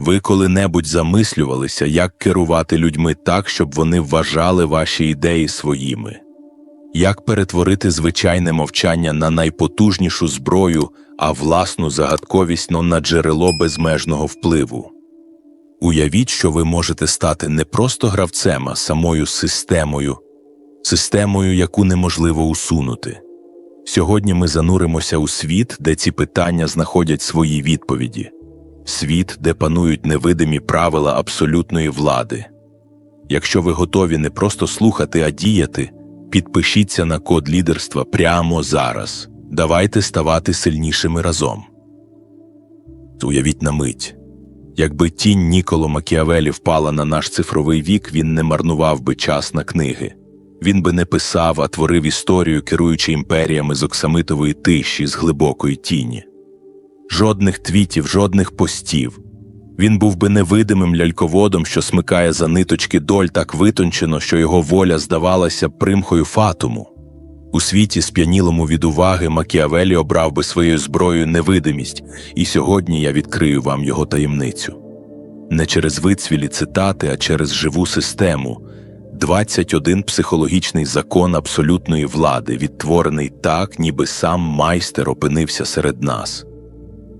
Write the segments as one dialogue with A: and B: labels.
A: ви коли-небудь замислювалися, як керувати людьми так, щоб вони вважали ваші ідеї своїми? Як перетворити звичайне мовчання на найпотужнішу зброю, а власну загадковість на джерело безмежного впливу? Уявіть, що ви можете стати не просто гравцем, а самою системою, системою, яку неможливо усунути. Сьогодні ми зануримося у світ, де ці питання знаходять свої відповіді, світ, де панують невидимі правила абсолютної влади. Якщо ви готові не просто слухати, а діяти, підпишіться на код лідерства прямо зараз. Давайте ставати сильнішими разом. Уявіть на мить. Якби тінь Ніколо Макіавелі впала на наш цифровий вік, він не марнував би час на книги. Він би не писав, а творив історію, керуючи імперіями з оксамитової тиші, з глибокої тіні. Жодних твітів, жодних постів. Він був би невидимим ляльководом, що смикає за ниточки доль так витончено, що його воля здавалася примхою фатуму. У світі, сп'янілому від уваги, Макіавелі обрав би своєю зброєю невидимість, і сьогодні я відкрию вам його таємницю. Не через вицвілі цитати, а через живу систему. 21 психологічний закон абсолютної влади, відтворений так, ніби сам майстер опинився серед нас.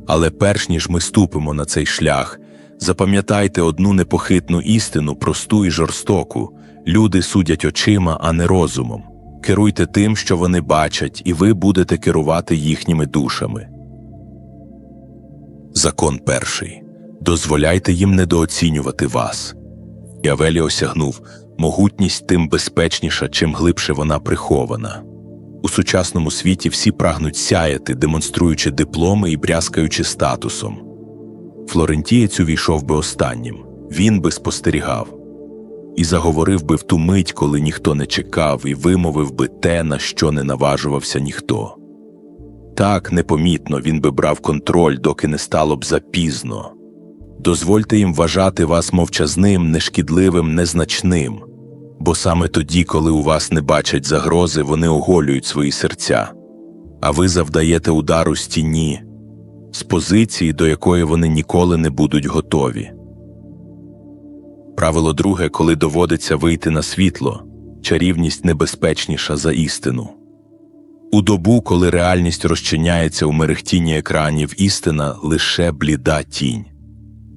A: Але перш ніж ми ступимо на цей шлях, запам'ятайте одну непохитну істину, просту і жорстоку люди судять очима, а не розумом. Керуйте тим, що вони бачать, і ви будете керувати їхніми душами. Закон перший дозволяйте їм недооцінювати вас. Явелі осягнув могутність тим безпечніша, чим глибше вона прихована. У сучасному світі всі прагнуть сяяти, демонструючи дипломи і брязкаючи статусом. Флорентієць увійшов би останнім, він би спостерігав і заговорив би в ту мить, коли ніхто не чекав, і вимовив би те, на що не наважувався ніхто. Так непомітно він би брав контроль, доки не стало б запізно. Дозвольте їм вважати вас мовчазним, нешкідливим, незначним, бо саме тоді, коли у вас не бачать загрози, вони оголюють свої серця, а ви завдаєте удару з тіні, з позиції, до якої вони ніколи не будуть готові. Правило друге, коли доводиться вийти на світло, чарівність небезпечніша за істину. У добу, коли реальність розчиняється у мерехтінні екранів, істина лише бліда тінь.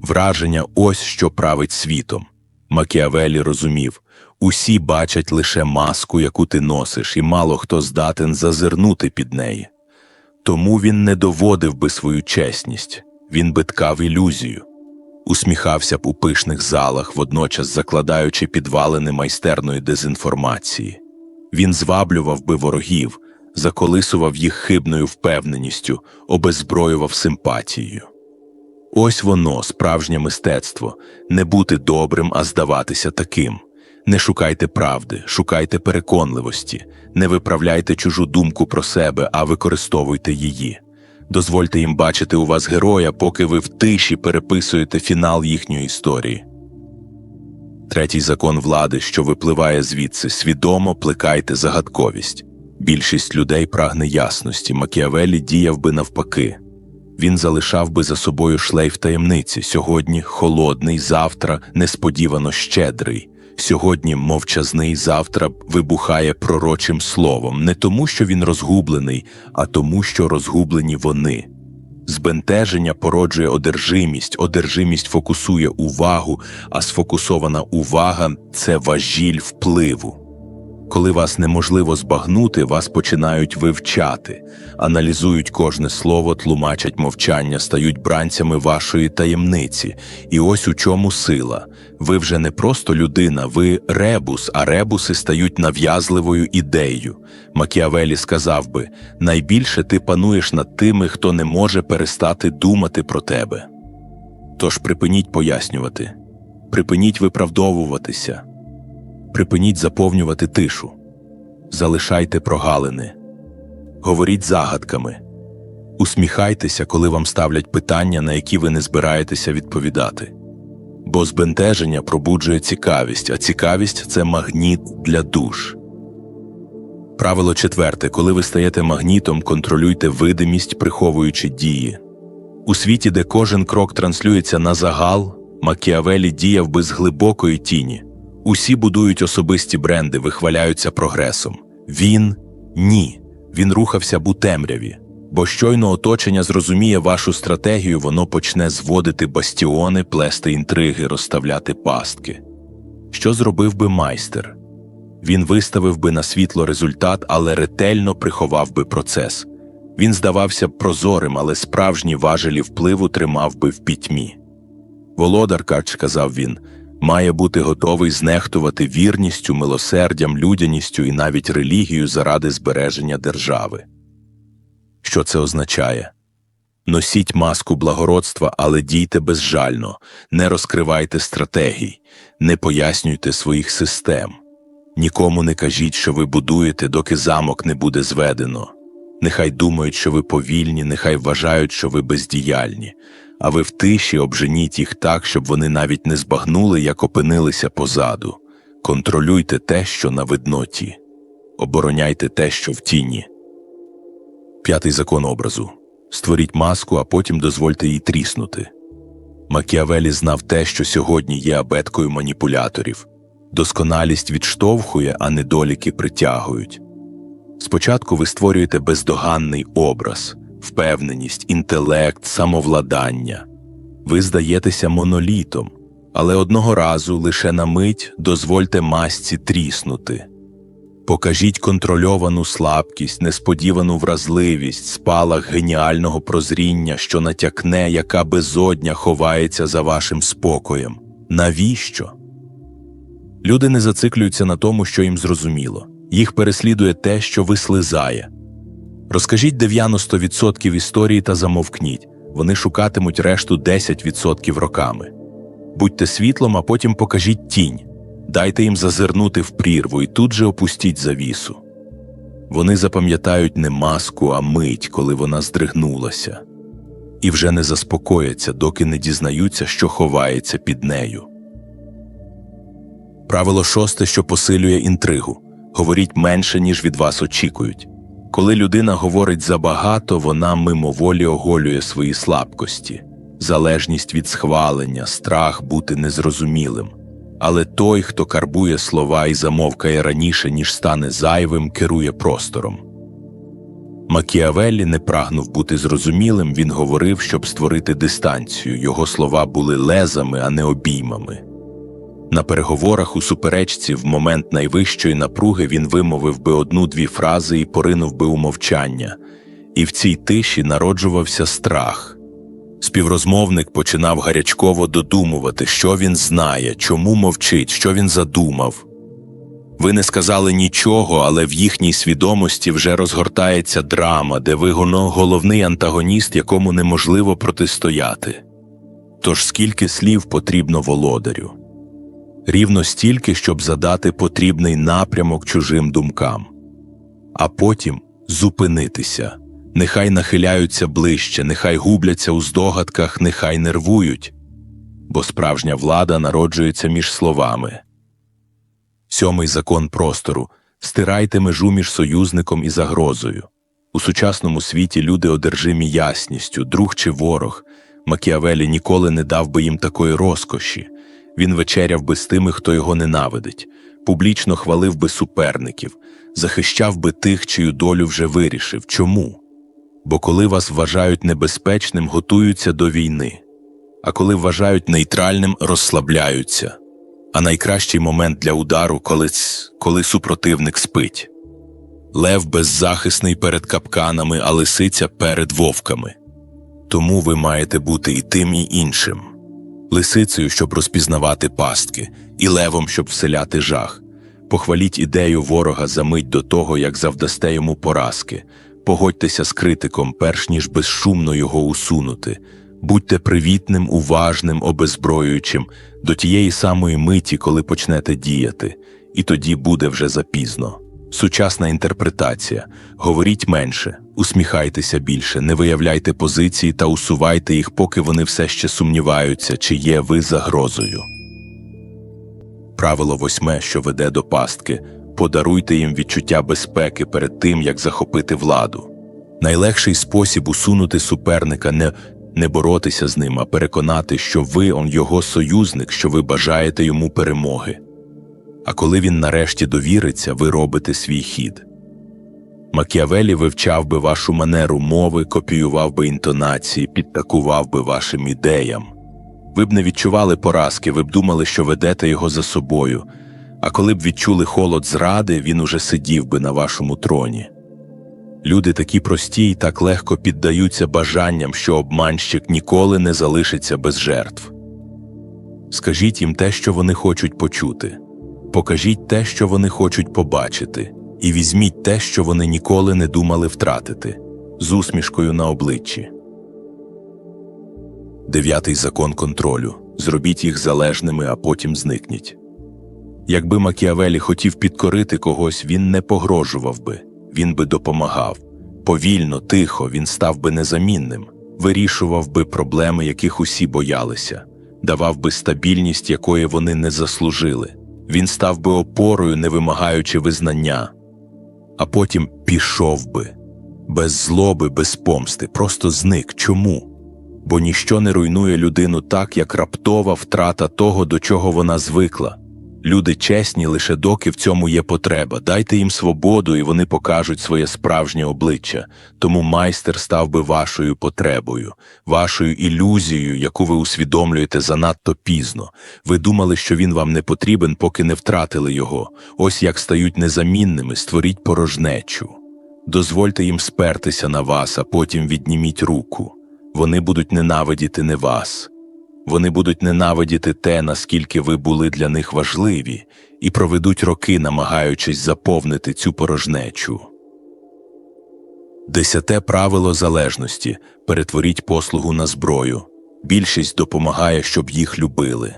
A: Враження ось що править світом. Макіавелі розумів усі бачать лише маску, яку ти носиш, і мало хто здатен зазирнути під неї. Тому він не доводив би свою чесність, він би ткав ілюзію, усміхався б у пишних залах, водночас закладаючи підвалини майстерної дезінформації. Він зваблював би ворогів, заколисував їх хибною впевненістю, обезброював симпатією. Ось воно, справжнє мистецтво не бути добрим, а здаватися таким. Не шукайте правди, шукайте переконливості, не виправляйте чужу думку про себе, а використовуйте її. Дозвольте їм бачити у вас героя, поки ви в тиші переписуєте фінал їхньої історії. Третій закон влади, що випливає звідси, свідомо плекайте загадковість. Більшість людей прагне ясності, Макіавелі діяв би навпаки. Він залишав би за собою шлейф таємниці сьогодні холодний, завтра несподівано щедрий. Сьогодні мовчазний завтра вибухає пророчим словом, не тому, що він розгублений, а тому, що розгублені вони. Збентеження породжує одержимість, одержимість фокусує увагу, а сфокусована увага це важіль впливу. Коли вас неможливо збагнути, вас починають вивчати, аналізують кожне слово, тлумачать мовчання, стають бранцями вашої таємниці. І ось у чому сила. Ви вже не просто людина, ви ребус, а ребуси стають нав'язливою ідеєю. Макіавелі сказав би найбільше ти пануєш над тими, хто не може перестати думати про тебе. Тож припиніть пояснювати, припиніть виправдовуватися. Припиніть заповнювати тишу, залишайте прогалини, говоріть загадками, усміхайтеся, коли вам ставлять питання, на які ви не збираєтеся відповідати. Бо збентеження пробуджує цікавість, а цікавість це магніт для душ. Правило четверте коли ви стаєте магнітом, контролюйте видимість, приховуючи дії. У світі, де кожен крок транслюється на загал, Макіавелі діяв би з глибокої тіні. Усі будують особисті бренди, вихваляються прогресом. Він ні. Він рухався б у темряві. Бо щойно оточення зрозуміє вашу стратегію, воно почне зводити бастіони, плести інтриги, розставляти пастки. Що зробив би майстер? Він виставив би на світло результат, але ретельно приховав би процес. Він здавався б прозорим, але справжні важелі впливу тримав би в пітьмі. Володар, Кач, сказав він, має бути готовий знехтувати вірністю, милосердям, людяністю і навіть релігією заради збереження держави. Що це означає? Носіть маску благородства, але дійте безжально, не розкривайте стратегій, не пояснюйте своїх систем. Нікому не кажіть, що ви будуєте, доки замок не буде зведено. Нехай думають, що ви повільні, нехай вважають, що ви бездіяльні, а ви в тиші обженіть їх так, щоб вони навіть не збагнули, як опинилися позаду. Контролюйте те, що на видноті, обороняйте те, що в тіні. П'ятий закон образу. Створіть маску, а потім дозвольте їй тріснути. Макіавелі знав те, що сьогодні є абеткою маніпуляторів. Досконалість відштовхує, а недоліки притягують. Спочатку ви створюєте бездоганний образ, впевненість, інтелект, самовладання. Ви здаєтеся монолітом, але одного разу лише на мить дозвольте масці тріснути. Покажіть контрольовану слабкість, несподівану вразливість, спалах геніального прозріння, що натякне, яка безодня ховається за вашим спокоєм. Навіщо? Люди не зациклюються на тому, що їм зрозуміло. Їх переслідує те, що вислизає. Розкажіть 90% історії та замовкніть. Вони шукатимуть решту 10% роками. Будьте світлом, а потім покажіть тінь. Дайте їм зазирнути в прірву і тут же опустіть завісу. Вони запам'ятають не маску, а мить, коли вона здригнулася, і вже не заспокояться, доки не дізнаються, що ховається під нею. Правило шосте, що посилює інтригу говоріть менше, ніж від вас очікують. Коли людина говорить забагато, вона мимоволі оголює свої слабкості, залежність від схвалення, страх бути незрозумілим. Але той, хто карбує слова і замовкає раніше, ніж стане зайвим, керує простором. Макіавеллі не прагнув бути зрозумілим, він говорив, щоб створити дистанцію. Його слова були лезами, а не обіймами. На переговорах у суперечці в момент найвищої напруги він вимовив би одну-дві фрази і поринув би у мовчання, і в цій тиші народжувався страх. Співрозмовник починав гарячково додумувати, що він знає, чому мовчить, що він задумав. Ви не сказали нічого, але в їхній свідомості вже розгортається драма, де вигоно головний антагоніст, якому неможливо протистояти. Тож скільки слів потрібно володарю? Рівно стільки, щоб задати потрібний напрямок чужим думкам, а потім зупинитися. Нехай нахиляються ближче, нехай губляться у здогадках, нехай нервують, бо справжня влада народжується між словами. Сьомий закон простору стирайте межу між союзником і загрозою. У сучасному світі люди одержимі ясністю, друг чи ворог. Макіавелі ніколи не дав би їм такої розкоші. Він вечеряв би з тими, хто його ненавидить, публічно хвалив би суперників, захищав би тих, чию долю вже вирішив. Чому? Бо коли вас вважають небезпечним, готуються до війни, а коли вважають нейтральним, розслабляються. А найкращий момент для удару, коли, коли супротивник спить. Лев беззахисний перед капканами, а лисиця перед вовками. Тому ви маєте бути і тим, і іншим. Лисицею, щоб розпізнавати пастки, і левом, щоб вселяти жах. Похваліть ідею ворога за мить до того, як завдасте йому поразки. Погодьтеся з критиком, перш ніж безшумно його усунути. Будьте привітним, уважним, обезброюючим до тієї самої миті, коли почнете діяти, і тоді буде вже запізно. Сучасна інтерпретація. Говоріть менше, усміхайтеся більше, не виявляйте позиції та усувайте їх, поки вони все ще сумніваються, чи є ви загрозою. Правило восьме, що веде до пастки подаруйте їм відчуття безпеки перед тим, як захопити владу. Найлегший спосіб усунути суперника не Не боротися з ним, а переконати, що ви он його союзник, що ви бажаєте йому перемоги. А коли він нарешті довіриться, ви робите свій хід. Макіавелі вивчав би вашу манеру мови, копіював би інтонації, підтакував би вашим ідеям. Ви б не відчували поразки, ви б думали, що ведете його за собою, а коли б відчули холод зради, він уже сидів би на вашому троні. Люди такі прості і так легко піддаються бажанням, що обманщик ніколи не залишиться без жертв. Скажіть їм те, що вони хочуть почути, покажіть те, що вони хочуть побачити, і візьміть те, що вони ніколи не думали втратити, з усмішкою на обличчі. Дев'ятий закон контролю зробіть їх залежними, а потім зникніть. Якби Макіавелі хотів підкорити когось, він не погрожував би, він би допомагав. Повільно, тихо, він став би незамінним, вирішував би проблеми, яких усі боялися, давав би стабільність, якої вони не заслужили. Він став би опорою, не вимагаючи визнання, а потім пішов би, без злоби, без помсти, просто зник. Чому? Бо ніщо не руйнує людину так, як раптова втрата того, до чого вона звикла. Люди чесні лише доки в цьому є потреба. Дайте їм свободу, і вони покажуть своє справжнє обличчя. Тому майстер став би вашою потребою, вашою ілюзією, яку ви усвідомлюєте занадто пізно. Ви думали, що він вам не потрібен, поки не втратили його. Ось як стають незамінними, створіть порожнечу. Дозвольте їм спертися на вас, а потім відніміть руку. Вони будуть ненавидіти не вас. Вони будуть ненавидіти те, наскільки ви були для них важливі, і проведуть роки, намагаючись заповнити цю порожнечу. Десяте правило залежності перетворіть послугу на зброю. Більшість допомагає, щоб їх любили.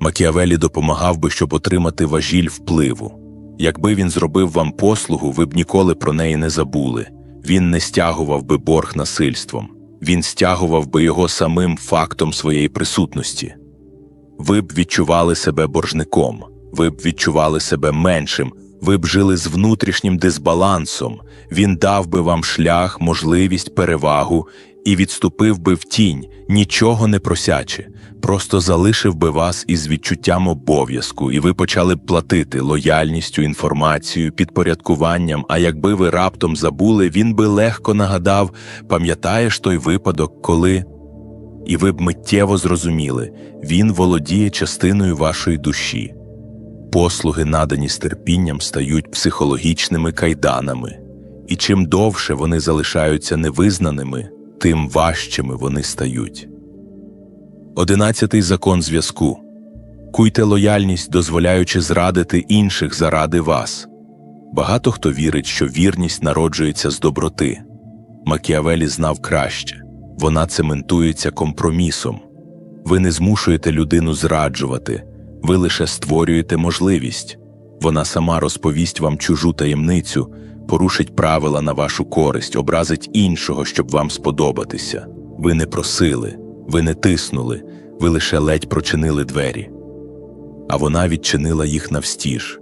A: Макіавелі допомагав би, щоб отримати важіль впливу. Якби він зробив вам послугу, ви б ніколи про неї не забули. Він не стягував би борг насильством він стягував би його самим фактом своєї присутності. Ви б відчували себе боржником, ви б відчували себе меншим, ви б жили з внутрішнім дисбалансом, він дав би вам шлях, можливість, перевагу і відступив би в тінь, нічого не просячи, просто залишив би вас із відчуттям обов'язку, і ви почали б платити лояльністю, інформацією, підпорядкуванням. А якби ви раптом забули, він би легко нагадав пам'ятаєш той випадок, коли. І ви б миттєво зрозуміли, він володіє частиною вашої душі. Послуги, надані з терпінням, стають психологічними кайданами, і чим довше вони залишаються невизнаними, тим важчими вони стають. Одинадцятий закон зв'язку Куйте лояльність, дозволяючи зрадити інших заради вас. Багато хто вірить, що вірність народжується з доброти. Макіавелі знав краще вона цементується компромісом. Ви не змушуєте людину зраджувати, ви лише створюєте можливість. Вона сама розповість вам чужу таємницю, порушить правила на вашу користь, образить іншого, щоб вам сподобатися. Ви не просили, ви не тиснули, ви лише ледь прочинили двері. А вона відчинила їх навстіж.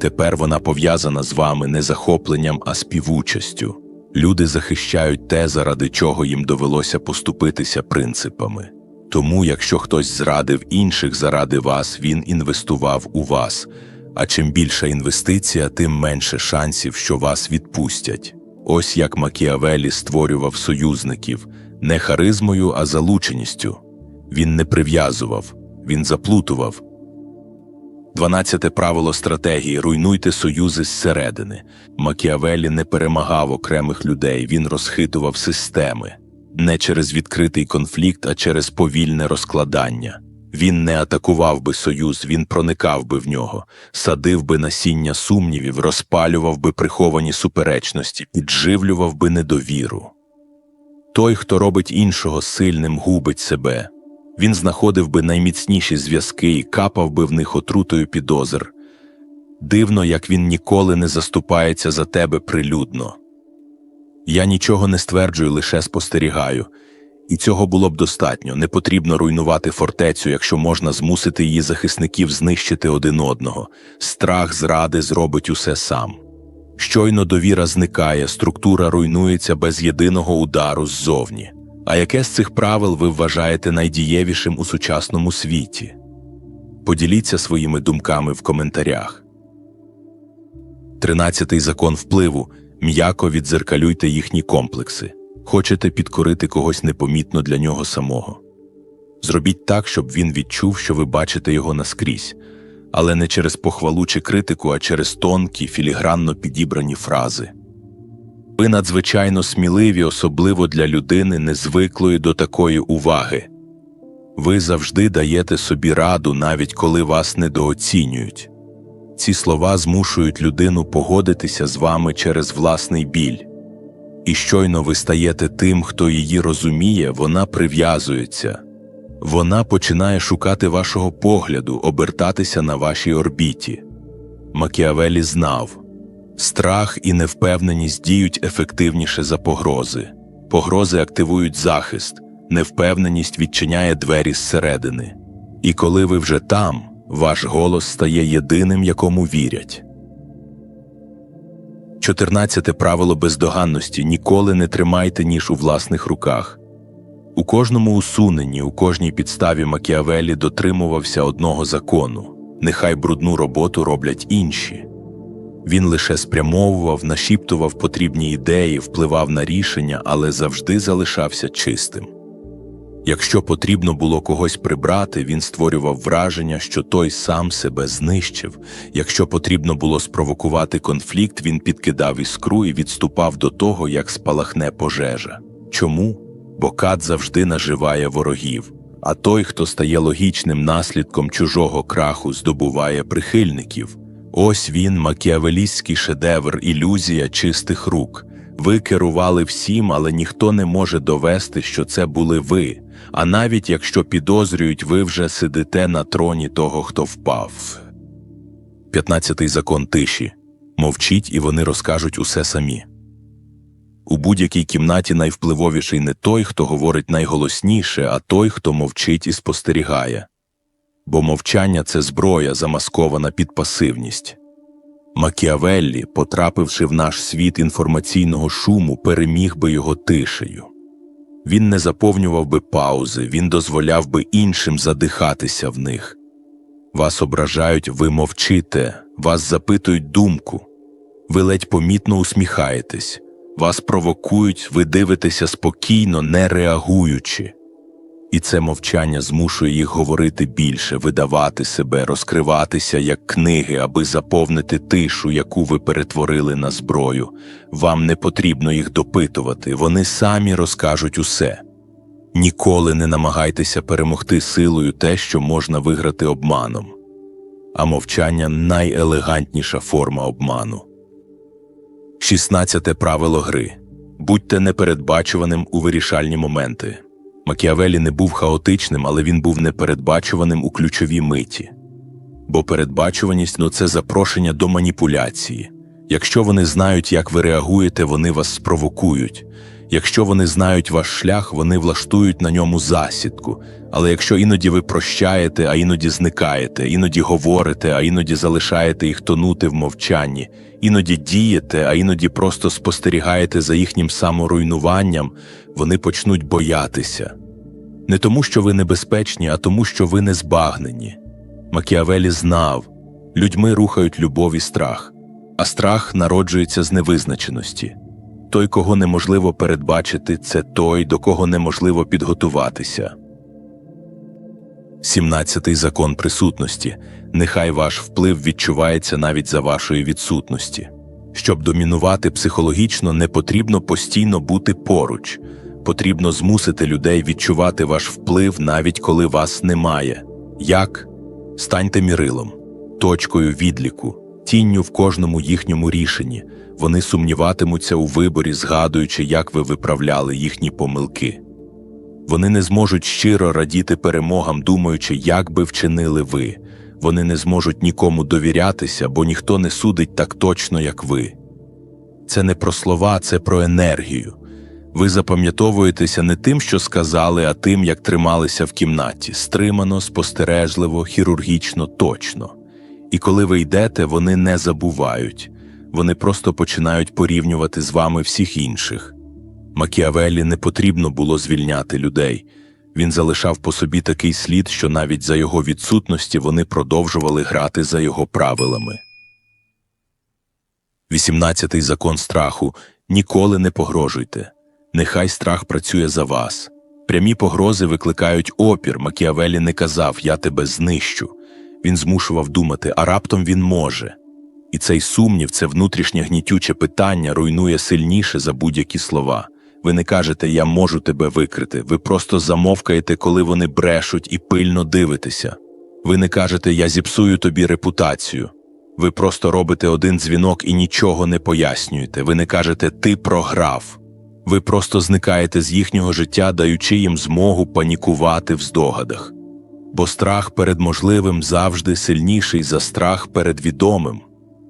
A: Тепер вона пов'язана з вами не захопленням, а співучастю. Люди захищають те, заради чого їм довелося поступитися принципами. Тому, якщо хтось зрадив інших заради вас, він інвестував у вас. А чим більша інвестиція, тим менше шансів, що вас відпустять. Ось як Макіавелі створював союзників не харизмою, а залученістю. Він не прив'язував, він заплутував. Дванадцяте правило стратегії руйнуйте союзи зсередини. Макіавелі не перемагав окремих людей, він розхитував системи не через відкритий конфлікт, а через повільне розкладання. Він не атакував би союз, він проникав би в нього, садив би насіння сумнівів, розпалював би приховані суперечності, підживлював би недовіру. Той, хто робить іншого сильним, губить себе. Він знаходив би найміцніші зв'язки і капав би в них отрутою підозр. Дивно, як він ніколи не заступається за тебе прилюдно. Я нічого не стверджую, лише спостерігаю. І цього було б достатньо. Не потрібно руйнувати фортецю, якщо можна змусити її захисників знищити один одного. Страх зради зробить усе сам. Щойно довіра зникає, структура руйнується без єдиного удару ззовні. А яке з цих правил ви вважаєте найдієвішим у сучасному світі? Поділіться своїми думками в коментарях. Тринадцятий закон впливу м'яко відзеркалюйте їхні комплекси. Хочете підкорити когось непомітно для нього самого. Зробіть так, щоб він відчув, що ви бачите його наскрізь, але не через похвалу чи критику, а через тонкі, філігранно підібрані фрази. Ви надзвичайно сміливі, особливо для людини, незвиклої до такої уваги. Ви завжди даєте собі раду, навіть коли вас недооцінюють. Ці слова змушують людину погодитися з вами через власний біль. І щойно ви стаєте тим, хто її розуміє, вона прив'язується. Вона починає шукати вашого погляду, обертатися на вашій орбіті. Макіавелі знав страх і невпевненість діють ефективніше за погрози. Погрози активують захист, невпевненість відчиняє двері зсередини. І коли ви вже там, ваш голос стає єдиним, якому вірять. Чотирнадцяте правило бездоганності ніколи не тримайте ніж у власних руках. У кожному усуненні, у кожній підставі Макіавелі дотримувався одного закону нехай брудну роботу роблять інші. Він лише спрямовував, нашіптував потрібні ідеї, впливав на рішення, але завжди залишався чистим. Якщо потрібно було когось прибрати, він створював враження, що той сам себе знищив. Якщо потрібно було спровокувати конфлікт, він підкидав іскру і відступав до того, як спалахне пожежа. Чому? Бо кат завжди наживає ворогів, а той, хто стає логічним наслідком чужого краху, здобуває прихильників. Ось він, макіавелістський шедевр, ілюзія чистих рук. Ви керували всім, але ніхто не може довести, що це були ви. А навіть якщо підозрюють, ви вже сидите на троні того, хто впав. П'ятнадцятий закон тиші мовчіть, і вони розкажуть усе самі. У будь-якій кімнаті найвпливовіший не той, хто говорить найголосніше, а той, хто мовчить і спостерігає. Бо мовчання це зброя, замаскована під пасивність. Макіавеллі, потрапивши в наш світ інформаційного шуму, переміг би його тишею. Він не заповнював би паузи, він дозволяв би іншим задихатися в них. Вас ображають, ви мовчите, вас запитують думку, ви ледь помітно усміхаєтесь, вас провокують, ви дивитеся спокійно, не реагуючи. І це мовчання змушує їх говорити більше, видавати себе, розкриватися як книги, аби заповнити тишу, яку ви перетворили на зброю. Вам не потрібно їх допитувати, вони самі розкажуть усе. Ніколи не намагайтеся перемогти силою те, що можна виграти обманом. А мовчання найелегантніша форма обману. 16 правило гри будьте непередбачуваним у вирішальні моменти. Макіавелі не був хаотичним, але він був непередбачуваним у ключовій миті. Бо передбачуваність ну це запрошення до маніпуляції. Якщо вони знають, як ви реагуєте, вони вас спровокують. Якщо вони знають ваш шлях, вони влаштують на ньому засідку. Але якщо іноді ви прощаєте, а іноді зникаєте, іноді говорите, а іноді залишаєте їх тонути в мовчанні, іноді дієте, а іноді просто спостерігаєте за їхнім саморуйнуванням, вони почнуть боятися. Не тому, що ви небезпечні, а тому, що ви не збагнені. Макіавелі знав людьми рухають любов і страх, а страх народжується з невизначеності. Той, кого неможливо передбачити, це той, до кого неможливо підготуватися. Сімнадцятий закон присутності нехай ваш вплив відчувається навіть за вашої відсутності. Щоб домінувати психологічно, не потрібно постійно бути поруч, потрібно змусити людей відчувати ваш вплив, навіть коли вас немає. Як? Станьте мірилом, точкою відліку, тінню в кожному їхньому рішенні. Вони сумніватимуться у виборі, згадуючи, як ви виправляли їхні помилки. Вони не зможуть щиро радіти перемогам, думаючи, як би вчинили ви. Вони не зможуть нікому довірятися, бо ніхто не судить так точно, як ви. Це не про слова, це про енергію. Ви запам'ятовуєтеся не тим, що сказали, а тим, як трималися в кімнаті, стримано, спостережливо, хірургічно, точно. І коли ви йдете, вони не забувають, вони просто починають порівнювати з вами всіх інших. Макіавеллі не потрібно було звільняти людей. Він залишав по собі такий слід, що навіть за його відсутності вони продовжували грати за його правилами. 18-й закон страху ніколи не погрожуйте. Нехай страх працює за вас. Прямі погрози викликають опір. Макіавелі не казав Я тебе знищу. Він змушував думати, а раптом він може. І цей сумнів, це внутрішнє гнітюче питання руйнує сильніше за будь-які слова. Ви не кажете Я можу тебе викрити. Ви просто замовкаєте, коли вони брешуть і пильно дивитеся. Ви не кажете Я зіпсую тобі репутацію. Ви просто робите один дзвінок і нічого не пояснюєте. Ви не кажете Ти програв. Ви просто зникаєте з їхнього життя, даючи їм змогу панікувати в здогадах. Бо страх перед можливим завжди сильніший за страх перед відомим.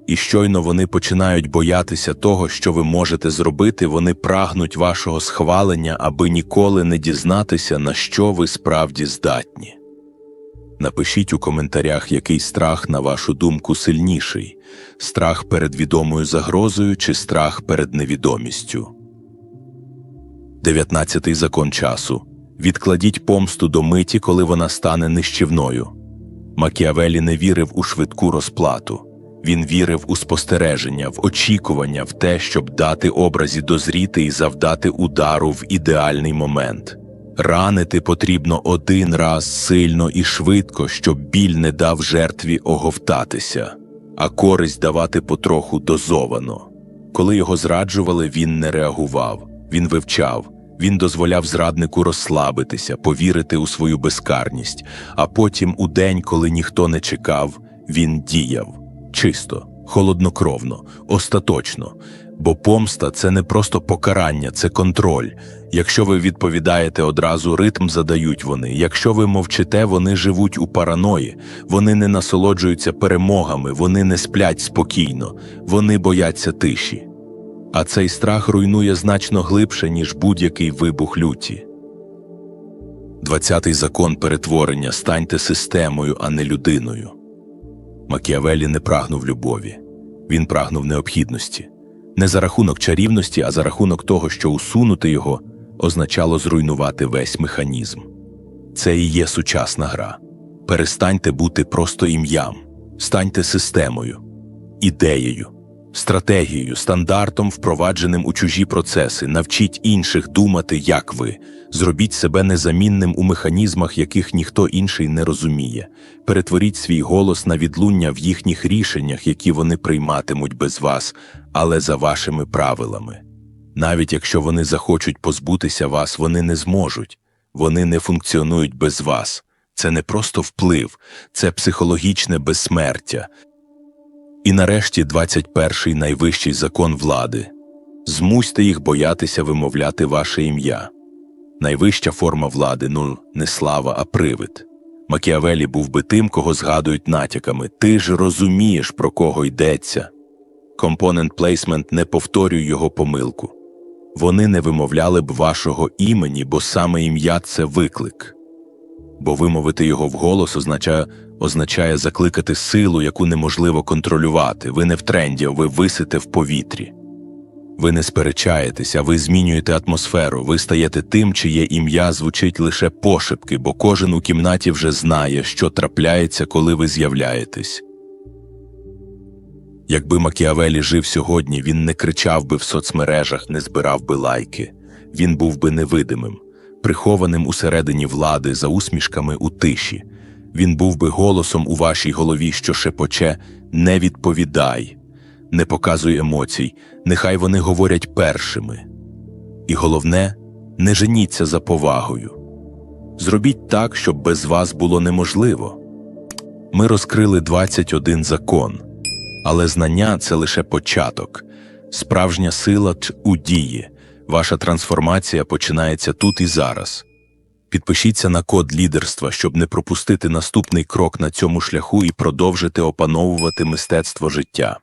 A: І щойно вони починають боятися того, що ви можете зробити, вони прагнуть вашого схвалення, аби ніколи не дізнатися, на що ви справді здатні. Напишіть у коментарях, який страх, на вашу думку, сильніший страх перед відомою загрозою чи страх перед невідомістю. 19 закон часу. Відкладіть помсту до миті, коли вона стане нищівною. Макіавелі не вірив у швидку розплату. Він вірив у спостереження, в очікування, в те, щоб дати образі дозріти і завдати удару в ідеальний момент. Ранити потрібно один раз сильно і швидко, щоб біль не дав жертві оговтатися, а користь давати потроху дозовано. Коли його зраджували, він не реагував, він вивчав, він дозволяв зраднику розслабитися, повірити у свою безкарність, а потім, у день, коли ніхто не чекав, він діяв чисто, холоднокровно, остаточно. Бо помста це не просто покарання, це контроль. Якщо ви відповідаєте одразу, ритм задають вони. Якщо ви мовчите, вони живуть у параної, вони не насолоджуються перемогами, вони не сплять спокійно, вони бояться тиші. А цей страх руйнує значно глибше, ніж будь-який вибух люті. Двадцятий закон перетворення станьте системою, а не людиною. Макіавелі не прагнув любові, він прагнув необхідності, не за рахунок чарівності, а за рахунок того, що усунути його означало зруйнувати весь механізм. Це і є сучасна гра. Перестаньте бути просто ім'ям, станьте системою, ідеєю, стратегією, стандартом, впровадженим у чужі процеси. Навчіть інших думати, як ви. Зробіть себе незамінним у механізмах, яких ніхто інший не розуміє. Перетворіть свій голос на відлуння в їхніх рішеннях, які вони прийматимуть без вас, але за вашими правилами. Навіть якщо вони захочуть позбутися вас, вони не зможуть. Вони не функціонують без вас. Це не просто вплив, це психологічне безсмертя. І нарешті 21-й найвищий закон влади. Змусьте їх боятися вимовляти ваше ім'я. Найвища форма влади ну не слава, а привид. Макіавелі був би тим, кого згадують натяками. Ти ж розумієш, про кого йдеться. Компонент плейсмент не повторює його помилку. Вони не вимовляли б вашого імені, бо саме ім'я це виклик. Бо вимовити його вголос означає, означає закликати силу, яку неможливо контролювати. Ви не в тренді, ви висите в повітрі. Ви не сперечаєтеся, ви змінюєте атмосферу, ви стаєте тим, чиє ім'я звучить лише пошепки, бо кожен у кімнаті вже знає, що трапляється, коли ви з'являєтесь. Якби Макіавелі жив сьогодні, він не кричав би в соцмережах, не збирав би лайки. Він був би невидимим, прихованим усередині влади за усмішками у тиші. Він був би голосом у вашій голові, що шепоче не відповідай, не показуй емоцій, нехай вони говорять першими. І головне, не женіться за повагою. Зробіть так, щоб без вас було неможливо. Ми розкрили 21 закон, але знання це лише початок, справжня сила у дії. Ваша трансформація починається тут і зараз. Підпишіться на код лідерства, щоб не пропустити наступний крок на цьому шляху і продовжити опановувати мистецтво життя.